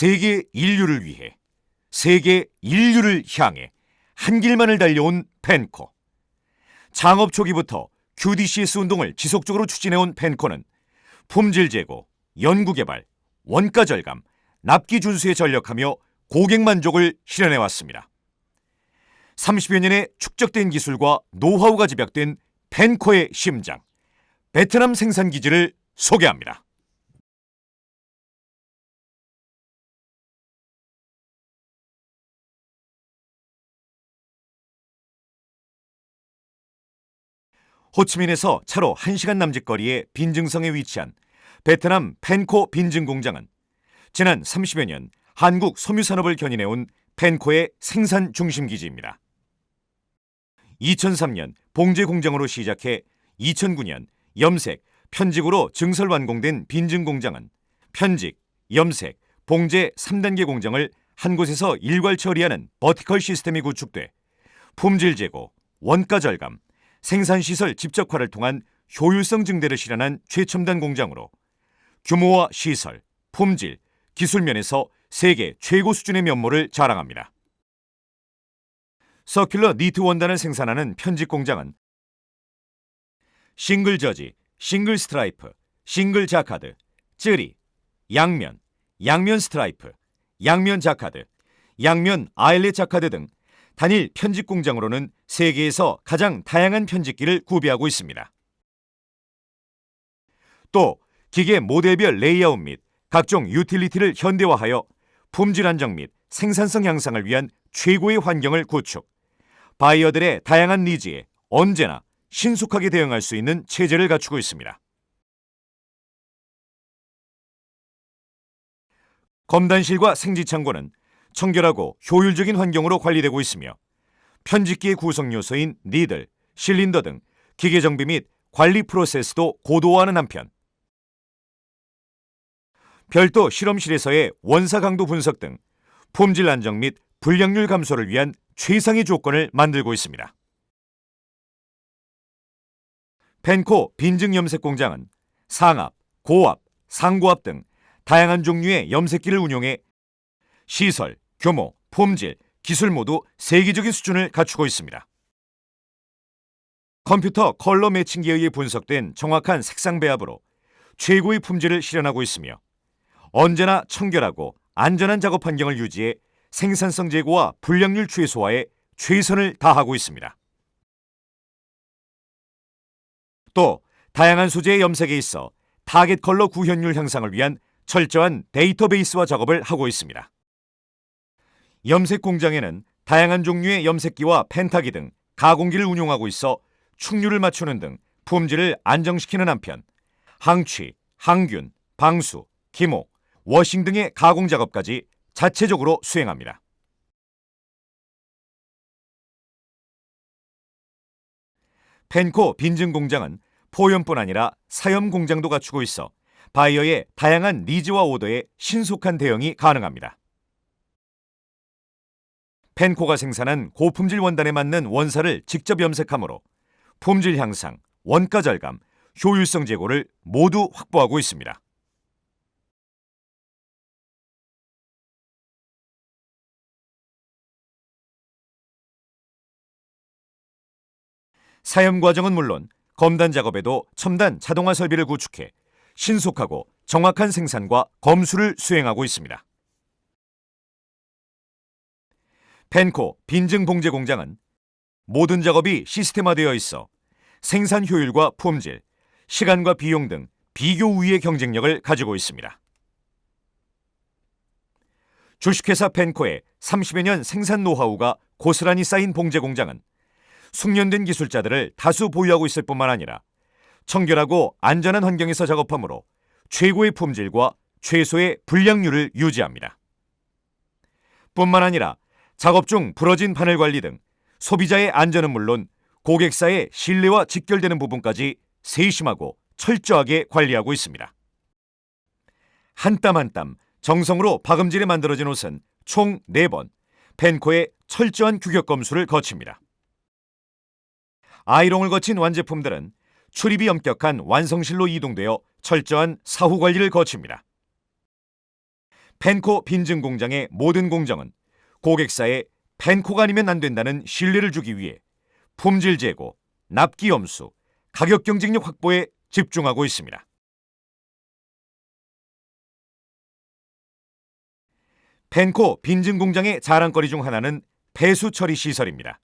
세계 인류를 위해, 세계 인류를 향해 한 길만을 달려온 펜코. 창업 초기부터 QDCS 운동을 지속적으로 추진해온 펜코는 품질 제고, 연구 개발, 원가 절감, 납기 준수에 전력하며 고객 만족을 실현해 왔습니다. 30여 년의 축적된 기술과 노하우가 집약된 펜코의 심장, 베트남 생산 기지를 소개합니다. 호치민에서 차로 1시간 남짓 거리의 빈증성에 위치한 베트남 펜코 빈증 공장은 지난 30여 년 한국 섬유 산업을 견인해 온 펜코의 생산 중심 기지입니다. 2003년 봉제 공장으로 시작해 2009년 염색, 편직으로 증설 완공된 빈증 공장은 편직, 염색, 봉제 3단계 공장을 한 곳에서 일괄 처리하는 버티컬 시스템이 구축돼 품질 제고, 원가 절감, 생산 시설 집적화를 통한 효율성 증대를 실현한 최첨단 공장으로 규모와 시설, 품질, 기술 면에서 세계 최고 수준의 면모를 자랑합니다. 서큘러 니트 원단을 생산하는 편집 공장은 싱글 저지, 싱글 스트라이프, 싱글 자카드, 쯔리, 양면, 양면 스트라이프, 양면 자카드, 양면 아일렛 자카드 등 단일 편집 공장으로는 세계에서 가장 다양한 편집기를 구비하고 있습니다. 또 기계 모델별 레이아웃 및 각종 유틸리티를 현대화하여 품질 안정 및 생산성 향상을 위한 최고의 환경을 구축, 바이어들의 다양한 니즈에 언제나 신속하게 대응할 수 있는 체제를 갖추고 있습니다. 검단실과 생지창고는 청결하고 효율적인 환경으로 관리되고 있으며 편집기의 구성 요소인 니들, 실린더 등 기계 정비 및 관리 프로세스도 고도화하는 한편 별도 실험실에서의 원사 강도 분석 등 품질 안정 및 불량률 감소를 위한 최상의 조건을 만들고 있습니다. 펜코 빈증 염색 공장은 상압, 고압, 상고압 등 다양한 종류의 염색기를 운용해 시설, 규모, 품질, 기술 모두 세계적인 수준을 갖추고 있습니다. 컴퓨터 컬러 매칭기에 의해 분석된 정확한 색상 배합으로 최고의 품질을 실현하고 있으며 언제나 청결하고 안전한 작업 환경을 유지해 생산성 제고와 불량률 최소화에 최선을 다하고 있습니다. 또 다양한 소재의 염색에 있어 타겟 컬러 구현율 향상을 위한 철저한 데이터베이스화 작업을 하고 있습니다. 염색 공장에는 다양한 종류의 염색기와 펜타기 등 가공기를 운용하고 있어 충률을 맞추는 등 품질을 안정시키는 한편 항취, 항균, 방수, 기목, 워싱 등의 가공 작업까지 자체적으로 수행합니다. 펜코 빈증 공장은 포염뿐 아니라 사염 공장도 갖추고 있어 바이어의 다양한 니즈와 오더에 신속한 대응이 가능합니다. 펜코가 생산한 고품질 원단에 맞는 원사를 직접 염색하므로 품질 향상, 원가 절감, 효율성 제고를 모두 확보하고 있습니다. 사염 과정은 물론 검단 작업에도 첨단 자동화 설비를 구축해 신속하고 정확한 생산과 검수를 수행하고 있습니다. 펜코 빈증 봉제 공장은 모든 작업이 시스템화되어 있어 생산 효율과 품질, 시간과 비용 등 비교 우위의 경쟁력을 가지고 있습니다. 주식회사 펜코의 30여 년 생산 노하우가 고스란히 쌓인 봉제 공장은 숙련된 기술자들을 다수 보유하고 있을 뿐만 아니라 청결하고 안전한 환경에서 작업하므로 최고의 품질과 최소의 불량률을 유지합니다. 뿐만 아니라 작업 중 부러진 바늘 관리 등 소비자의 안전은 물론 고객사의 신뢰와 직결되는 부분까지 세심하고 철저하게 관리하고 있습니다. 한 땀 한 땀 정성으로 박음질에 만들어진 옷은 총 4번 펜코의 철저한 규격 검수를 거칩니다. 아이롱을 거친 완제품들은 출입이 엄격한 완성실로 이동되어 철저한 사후 관리를 거칩니다. 펜코 빈증 공장의 모든 공정은 고객사에 펜코가 아니면 안 된다는 신뢰를 주기 위해 품질 제고, 납기 염수, 가격 경쟁력 확보에 집중하고 있습니다. 펜코 빈증 공장의 자랑거리 중 하나는 폐수 처리 시설입니다.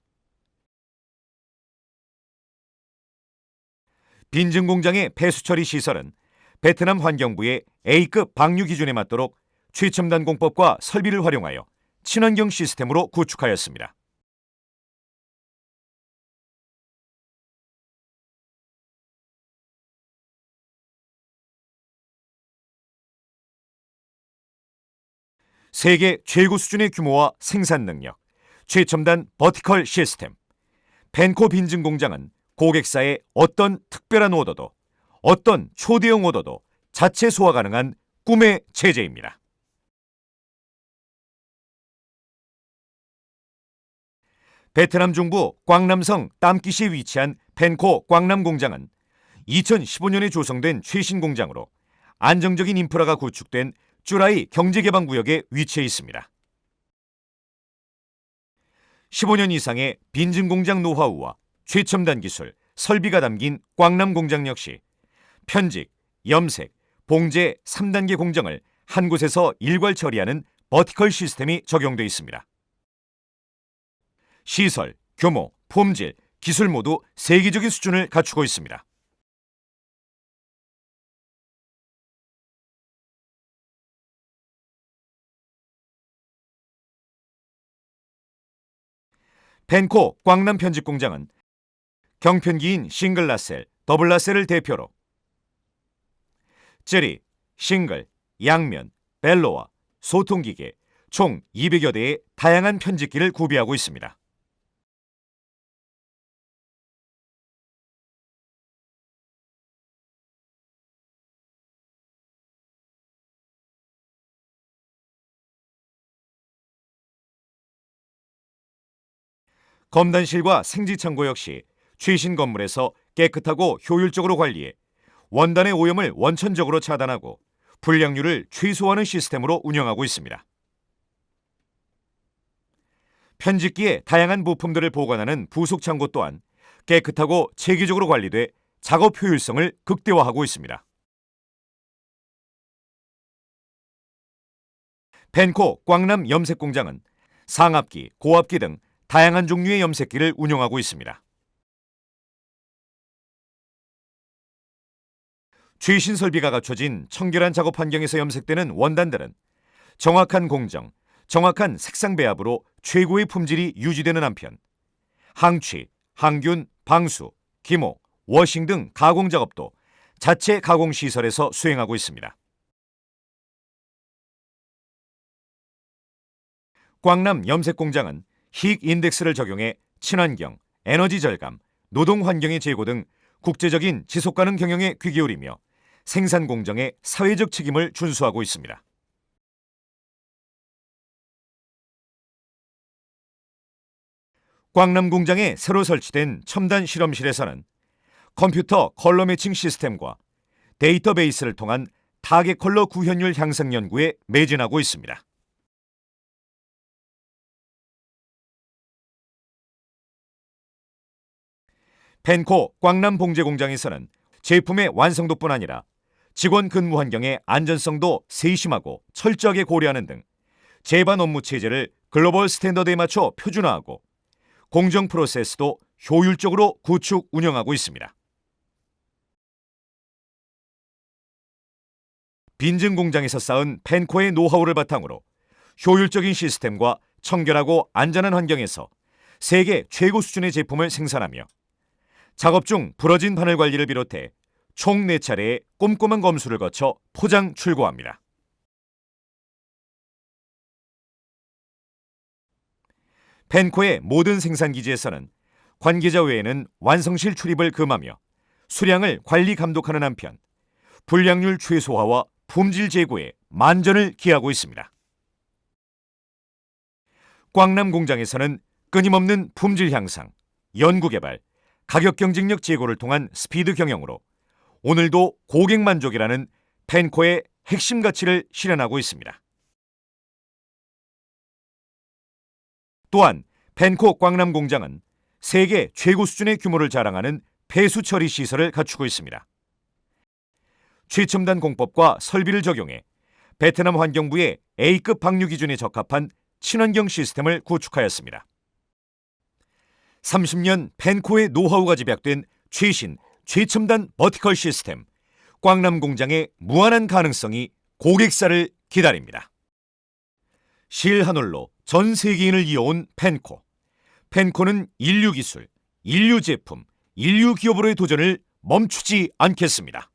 빈증 공장의 폐수 처리 시설은 베트남 환경부의 A급 방류 기준에 맞도록 최첨단 공법과 설비를 활용하여 친환경 시스템으로 구축하였습니다. 세계 최고 수준의 규모와 생산 능력, 최첨단 버티컬 시스템, 벤코 빈증 공장은 고객사의 어떤 특별한 오더도, 어떤 초대형 오더도 자체 소화 가능한 꿈의 체제입니다. 베트남 중부 꽝남성 땀기시에 위치한 펜코 꽝남 공장은 2015년에 조성된 최신 공장으로 안정적인 인프라가 구축된 쭈라이 경제개방구역에 위치해 있습니다. 15년 이상의 빈증 공장 노하우와 최첨단 기술, 설비가 담긴 꽝남 공장 역시 편직, 염색, 봉제 3단계 공정을 한 곳에서 일괄 처리하는 버티컬 시스템이 적용돼 있습니다. 시설, 규모, 품질, 기술 모두 세계적인 수준을 갖추고 있습니다. 펜코 꽝남 편집 공장은 경편기인 싱글라셀, 더블라셀을 대표로 젤리, 싱글, 양면, 벨로와 소통기계 총 200여 대의 다양한 편집기를 구비하고 있습니다. 검단실과 생지창고 역시 최신 건물에서 깨끗하고 효율적으로 관리해 원단의 오염을 원천적으로 차단하고 불량률을 최소화하는 시스템으로 운영하고 있습니다. 편집기에 다양한 부품들을 보관하는 부속 창고 또한 깨끗하고 체계적으로 관리돼 작업 효율성을 극대화하고 있습니다. 펜코 꽝남 염색 공장은 상압기, 고압기 등 다양한 종류의 염색기를 운영하고 있습니다. 최신 설비가 갖춰진 청결한 작업 환경에서 염색되는 원단들은 정확한 공정, 정확한 색상 배합으로 최고의 품질이 유지되는 한편 항취, 항균, 방수, 기모, 워싱 등 가공 작업도 자체 가공 시설에서 수행하고 있습니다. 꽝남 염색 공장은 희 인덱스를 적용해 친환경, 에너지 절감, 노동 환경의 제고 등 국제적인 지속 가능 경영에 귀 기울이며 생산 공정의 사회적 책임을 준수하고 있습니다. 꽝남 공장에 새로 설치된 첨단 실험실에서는 컴퓨터 컬러 매칭 시스템과 데이터베이스를 통한 타겟 컬러 구현율 향상 연구에 매진하고 있습니다. 펜코 꽝남 봉제 공장에서는 제품의 완성도뿐 아니라 직원 근무 환경의 안전성도 세심하고 철저하게 고려하는 등 제반 업무 체제를 글로벌 스탠더드에 맞춰 표준화하고 공정 프로세스도 효율적으로 구축 운영하고 있습니다. 빈증 공장에서 쌓은 펜코의 노하우를 바탕으로 효율적인 시스템과 청결하고 안전한 환경에서 세계 최고 수준의 제품을 생산하며 작업 중 부러진 바늘 관리를 비롯해 총 4차례의 꼼꼼한 검수를 거쳐 포장 출고합니다. 펜코의 모든 생산 기지에서는 관계자 외에는 완성실 출입을 금하며 수량을 관리 감독하는 한편 불량률 최소화와 품질 제고에 만전을 기하고 있습니다. 꽝남 공장에서는 끊임없는 품질 향상, 연구 개발, 가격 경쟁력 제고를 통한 스피드 경영으로 오늘도 고객 만족이라는 텐코의 핵심 가치를 실현하고 있습니다. 또한 펜코 광남 공장은 세계 최고 수준의 규모를 자랑하는 폐수 처리 시설을 갖추고 있습니다. 최첨단 공법과 설비를 적용해 베트남 환경부의 A급 방류 기준에 적합한 친환경 시스템을 구축하였습니다. 30년 펜코의 노하우가 집약된 최신 최첨단 버티컬 시스템 꽝남 공장의 무한한 가능성이 고객사를 기다립니다. 실한 올로 전 세계인을 이어온 펜코. 펜코는 인류 기술, 인류 제품, 인류 기업으로의 도전을 멈추지 않겠습니다.